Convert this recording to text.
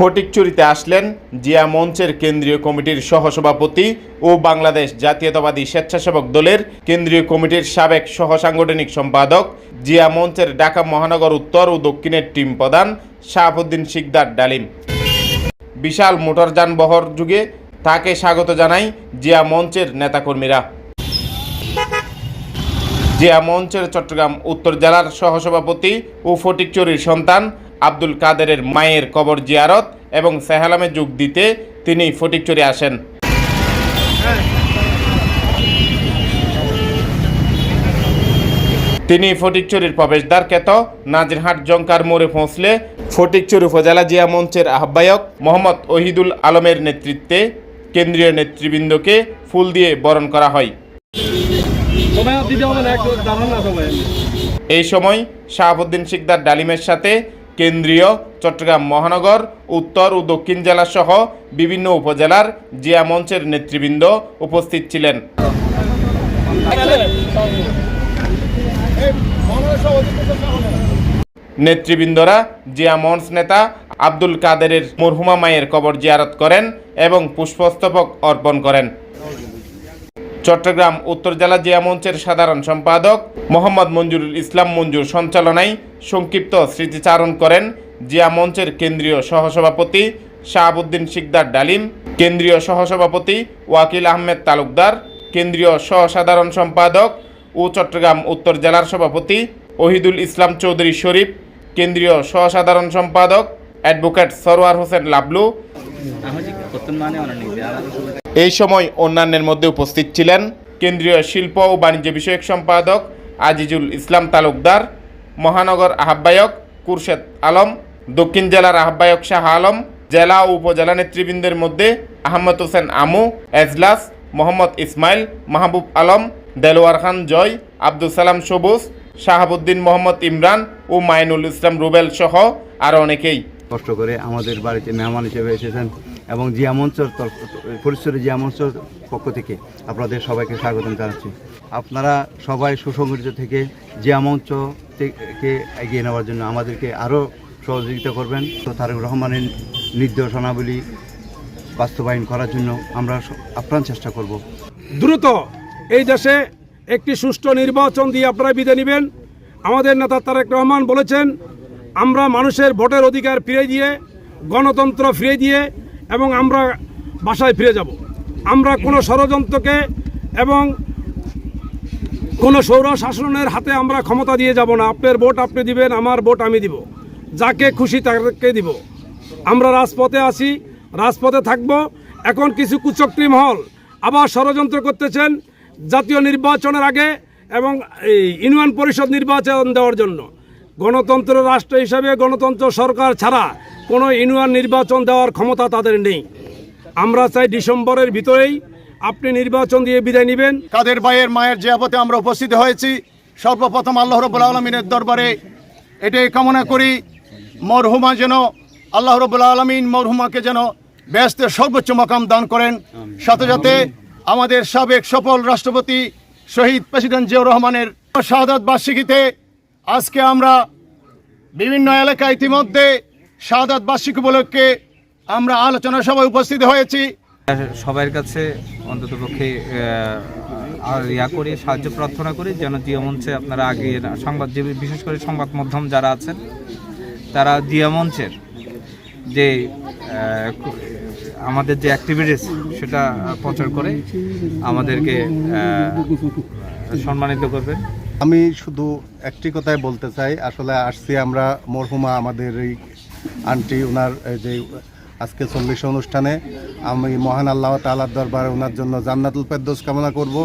ফটিকচুরিতে আসলেন জিয়া মঞ্চের কেন্দ্রীয় কমিটির সহসভাপতি ও বাংলাদেশ জাতীয়তাবাদী স্বেচ্ছাসেবক দলের কেন্দ্রীয় কমিটির সাবেক সহসাংগঠনিক সম্পাদক, জিয়া মঞ্চের ঢাকা মহানগর উত্তর ও দক্ষিণের টিম প্রধান শাহাবুদ্দিন শিকদার ডালিম। বিশাল মোটরযান বহর যুগে তাকে স্বাগত জানাই জিয়া মঞ্চের নেতাকর্মীরা। জিয়া মঞ্চের চট্টগ্রাম উত্তর জেলার সহসভাপতি ও ফটিকচুরির সন্তান আব্দুল কাদেরের মায়ের কবর জিয়ারত এবং সেহালামে যোগ দিতে তিনি ফটিকচুরি আসেন। তিনি ফটিকচুরির প্রবেশদ্বার কেত নাজিরহাট জঙ্কার মোড়ে পৌঁছলে ফটিকচুরি উপজেলা জিয়া মঞ্চের আহ্বায়ক মোহাম্মদ ওহিদুল আলমের নেতৃত্বে কেন্দ্রীয় নেতৃবৃন্দকে ফুল দিয়ে বরণ করা হয়। সবাই দিতে হবে না একটু দাঁড়ান না সবাই। এই সময় শাহাবুদ্দিন শিকদার ডালিমের সাথে কেন্দ্রীয় চট্টগ্রাম মহানগর, উত্তর ও দক্ষিণ জেলা সহ বিভিন্ন উপজেলার জিয়া মঞ্চের নেতৃবৃন্দ উপস্থিত ছিলেন। নেতৃবৃন্দরা জিয়া মঞ্চ নেতা আব্দুল কাদেরের মরহুমা মায়ের কবর জিয়ারত করেন এবং পুষ্পস্তবক অর্পণ করেন। চট্টগ্রাম, উত্তর জেলা জিয়া মঞ্চের সাধারণ সম্পাদক মোহাম্মদ মঞ্জুরুল ইসলাম মঞ্জুর সঞ্চালনায় সংক্ষিপ্ত স্মৃতিচারণ করেন জিয়া মঞ্চের কেন্দ্রীয় সহসভাপতি শাহাবুদ্দিন শিকদার ডালিম, কেন্দ্রীয় সহসভাপতি ওয়াকিল আহমেদ তালুকদার, কেন্দ্রীয় সহসাধারণ সম্পাদক ও চট্টগ্রাম, উত্তর জেলার সভাপতি ওহিদুল ইসলাম চৌধুরী শরীফ, কেন্দ্রীয় সহসাধারণ সম্পাদক অ্যাডভোকেট সরোয়ার হোসেন লাবলু এই সময় অন্যান্যের মধ্যে উপস্থিত ছিলেন কেন্দ্রীয় শিল্প ও বাণিজ্য বিষয়ক সম্পাদক আজিজুল ইসলাম তালুকদার, মহানগর আহ্বায়ক কুরশেদ আলম, দক্ষিণ জেলার আহ্বায়ক শাহ আলম, জেলা ও উপজেলা নেতৃবৃন্দের মধ্যে আহমদ হোসেন আমু, এজলাস, মোহাম্মদ ইসমাইল, মাহবুব আলম, দেলোয়ার খান জয় আব্দুল সালাম সবুজ, শাহাবুদ্দিন মোহাম্মদ ইমরান ও মাইনুল ইসলাম রুবেল সহ আরও অনেকেই। কষ্ট করে আমাদের বাড়িতে মেহমান হিসেবে এসেছেন এবং জিয়া মঞ্চর পরিচয় জিয়া মঞ্চর পক্ষ থেকে আপনাদের সবাইকে স্বাগতম জানাচ্ছি। আপনারা সবাই সুসংগঠিত থেকে জিয়া মঞ্চ থেকে এগিয়ে নেওয়ার জন্য আমাদেরকে আরও সহযোগিতা করবেন। তো তারেক রহমানের নির্দেশনাবলী বাস্তবায়ন করার জন্য আমরা আপ্রাণ চেষ্টা করব। দ্রুত এই দেশে একটি সুষ্ঠু নির্বাচন দিয়ে আপনারা বিদায় নেবেন। আমাদের নেতা তারেক রহমান বলেছেন আমরা মানুষের ভোটের অধিকার ফিরে দিয়ে, গণতন্ত্র ফিরে দিয়ে এবং আমরা বাসায় ফিরে যাব। আমরা কোনো ষড়যন্ত্রকে এবং কোনো সৌর শাসনের হাতে আমরা ক্ষমতা দিয়ে যাব না। আপনার ভোট আপনি দিবেন, আমার ভোট আমি দিব। যাকে খুশি তাকে দিব। আমরা রাজপথে আছি, রাজপথে থাকব। এখন কিছু কুচক্রি মহল আবার ষড়যন্ত্র করতেছেন জাতীয় নির্বাচনের আগে এবং এই ইউনিয়ন পরিষদ নির্বাচন দেওয়ার জন্য। গণতন্ত্র রাষ্ট্র হিসাবে গণতন্ত্র সরকার ছাড়া কোনো ইউনিয়ন নির্বাচন দেওয়ার ক্ষমতা তাদের নেই। আমরা চাই ডিসেম্বরের ভিতরেই আপনি নির্বাচন দিয়ে বিদায় নেবেন। কাদের ভাইয়ের মায়ের জিয়াপথে আমরা উপস্থিত হয়েছি, সর্বপ্রথম আল্লাহ রবুল্লা আলমিনের দরবারে এটাই কামনা করি, মরহুমা যেন আল্লাহ রবুল্লা আলমিন মরহুমাকে যেন ব্যস্তের সর্বোচ্চ মকাম দান করেন। সাথে সাথে আমাদের সাবেক সফল রাষ্ট্রপতি শহীদ প্রেসিডেন্ট জিয়াউর রহমানের শাহাদ বার্ষিকীতে আজকে আমরা বিভিন্ন এলাকায় ইতিমধ্যে শাহাদ বার্ষিক উপলক্ষে আমরা আলোচনা সভায় উপস্থিত হয়েছি। সবার কাছে অন্তত পক্ষে ইয়া করি, সাহায্য প্রার্থনা করি, যেন জিয়া মঞ্চে আপনারা আগে সংবাদ বিশেষ করে সংবাদ মাধ্যম যারা আছেন, তারা জিয়া মঞ্চের যে আমাদের যে অ্যাক্টিভিটিস সেটা প্রচার করে আমাদেরকে সম্মানিত করবেন। আমি শুধু একটি কথাই বলতে চাই। আসলে আসছি আমরা মরহুমা, আমাদের এই আন্টি ওনার যে আজকে চল্লিশ অনুষ্ঠানে। আমি মহান আল্লাহ তালার দরবারে ওনার জন্য জান্নাতুল পেদ্দোস কামনা করব।